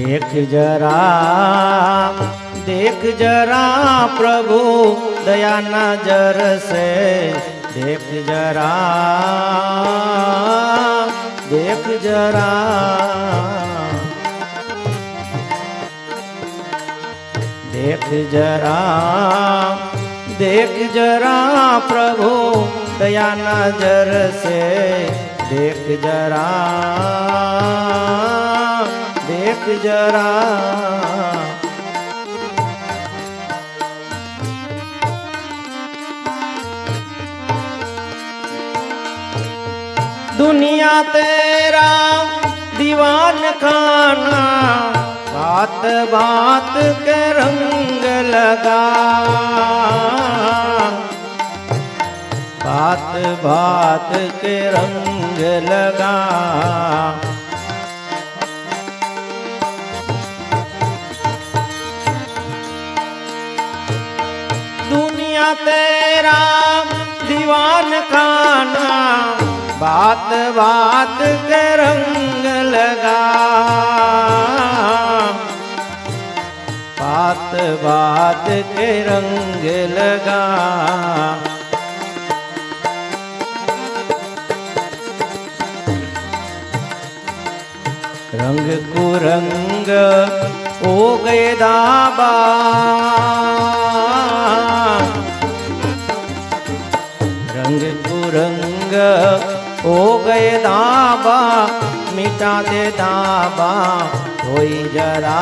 देख जरा देख जरा प्रभु, दया नज़र से। देख जरा देख जरा। देख जरा देख जरा प्रभु, दया नज़र से। देख जरा। देख जरा। दुनिया तेरा दीवान खाना, बात बात के रंग लगा। बात बात के रंग लगा। दुनिया तेरा दीवान खाना बात बात के रंग लगा बात बात के रंग लगा रंग को रंग हो गए दाबा रंग हो गए दाबा, मिटा दे दाबा, होई जरा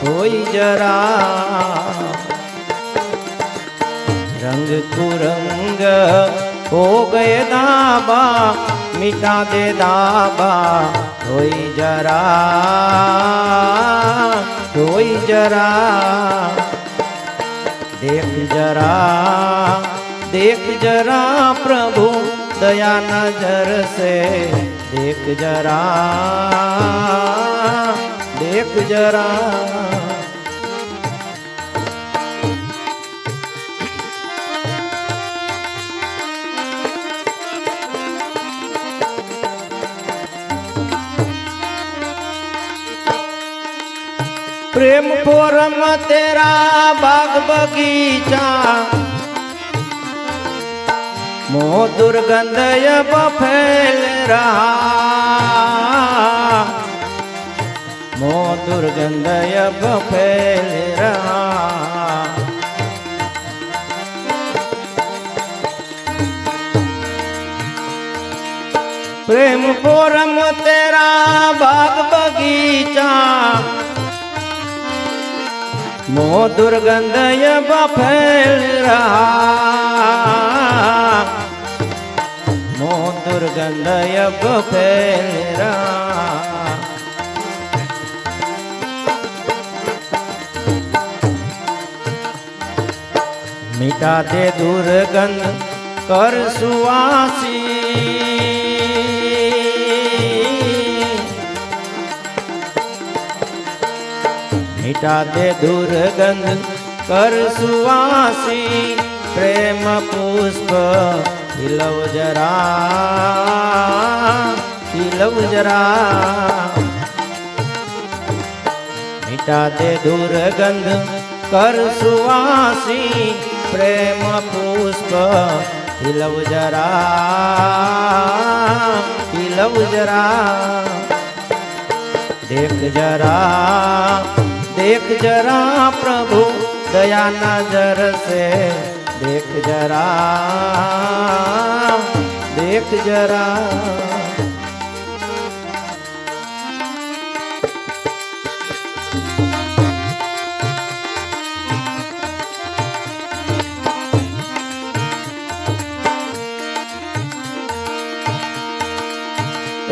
होई जरा। रंग तुरंग हो गए दाबा, मिटा दे दाबा, होई जरा होई जरा। देख जरा देख जरा प्रभु, दया नज़र से। देख जरा देख जरा। प्रेम फोरम तेरा बाग बगीचा मोह दुर्गंध अब फैल रहा मोह दुर्गंध अब फैल रहा प्रेम फोरम तेरा बाग बगीचा मोह दुर्गंध फैल रहा। मोह दुर्गंध फैल रहा। मिटा दे दुर्गंध कर सुवासी। मिटा दे दुर्गंध, कर सुवासी, प्रेम पुष्प खिलव जरा खिलव जरा। मिटा दे दुर्गंध, कर सुवासी, प्रेम पुष्प खिलव जरा खिलव जरा। देख जरा देख जरा प्रभु दया नज़र से। देख जरा देख जरा।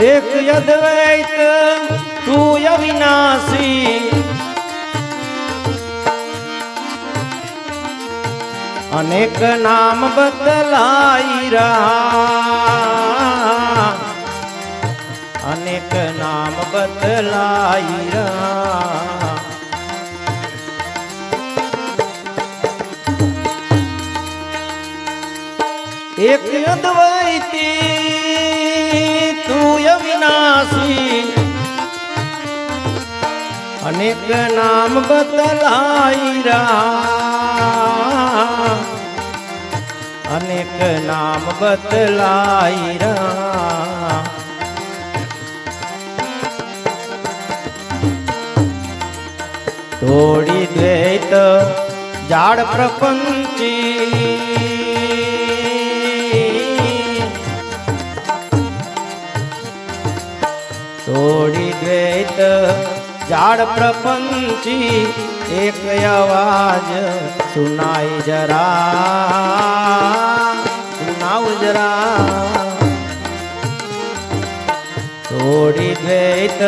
एक अद्वैत तू अविनाशी। અનેક નામ બદલાઈ રહ્યા. અનેક નામ બદલાઈ રહ્યા. એક અદ્વૈતી તું અવિનાશી અનેક નામ બદલાઈ રહ્યા. નામ બદલાઈ રહ્યા તોડી દ્વૈત જાડ પ્રપંચી તોડી દ્વૈત જાડ પ્રપંચી એક અવાજ સુનાઈ જરા સુનાવ જરા તોડી દ્વૈત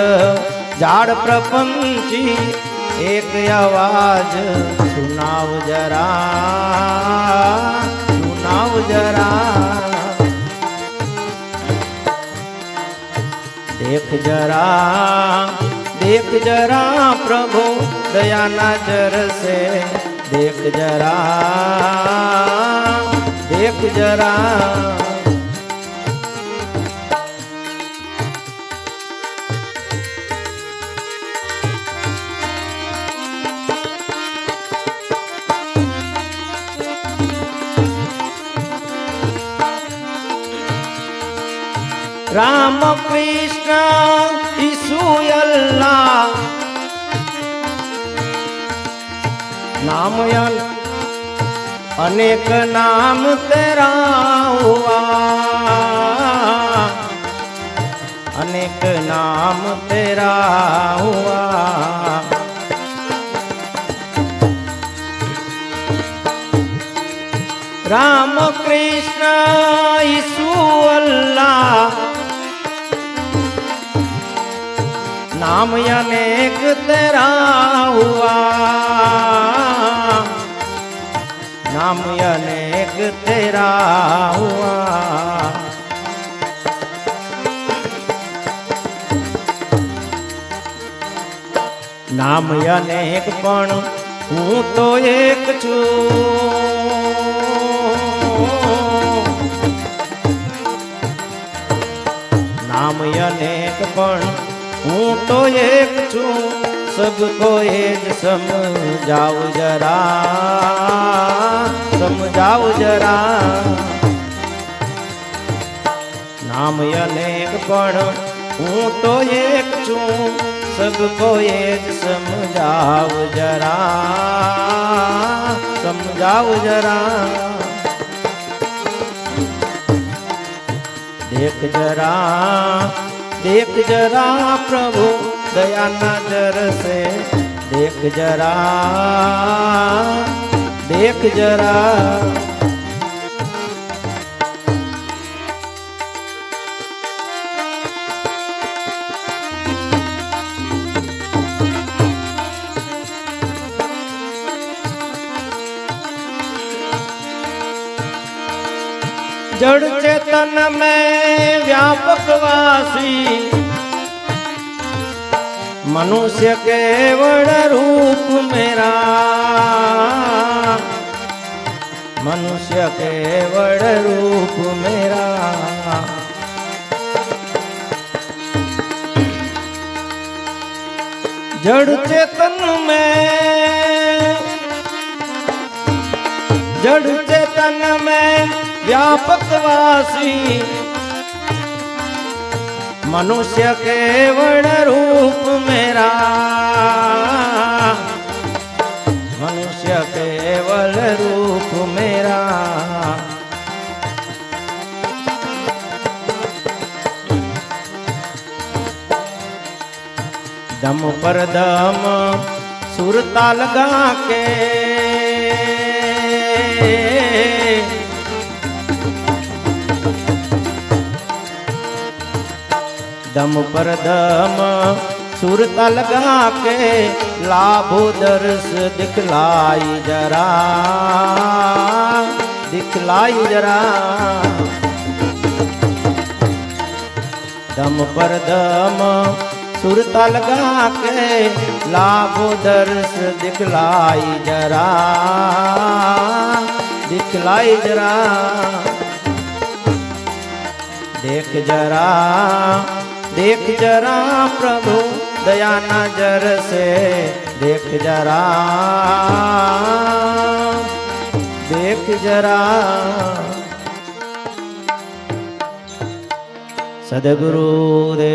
જાડ પ્રપંચી એક અવાજ સુનાવ જરા સુનાવ જરા દેખ જરા દેખ જરા પ્રભુ દયાના જરસે દેખ જરા દેખ જરા રામ કૃષ્ણ ઈસુયલ્લા નામયલ અનેક નામ તેરા અનેક નામ તેરા રામ કૃષ્ણ ઈસુ અલ્લાહ. નામ અનેક તેરા હુઆ नाम अनेक तेरा हुआ નામ અનેક પણ હું તો એક છું નામ અનેક પણ હું તો એક છું સબકો એ જ સમજાવ જરા સમજાવ જરા નામ અનેક પણ હું તો એક છું સબકો એ જ સમજાવ જરા સમજાવ જરા દેખ જરા દેખ જરા પ્રભુ दया नज़र से देख जरा देख जरा। जड़ चेतन में व्यापक वासी मनुष्य केवल रूप मेरा। मनुष्य केवल रूप मेरा। जड़ चेतन में, जड़ चेतन में व्यापक वासी मनुष्य केवल रूप मेरा मनुष्य केवल रूप मेरा दम पर दम सुरता लगा के दम पर दम सुरता लगा के लाभो दर्श दिखलाई जरा दिखलाई जरा। दम पर दम सुरता लगा के लाभो दर्श दिखलाई जरा दिखलाई जरा। देख जरा देख जरा प्रभु दया नज़र से। देख जरा देख जरा। सदगुरुदेवनी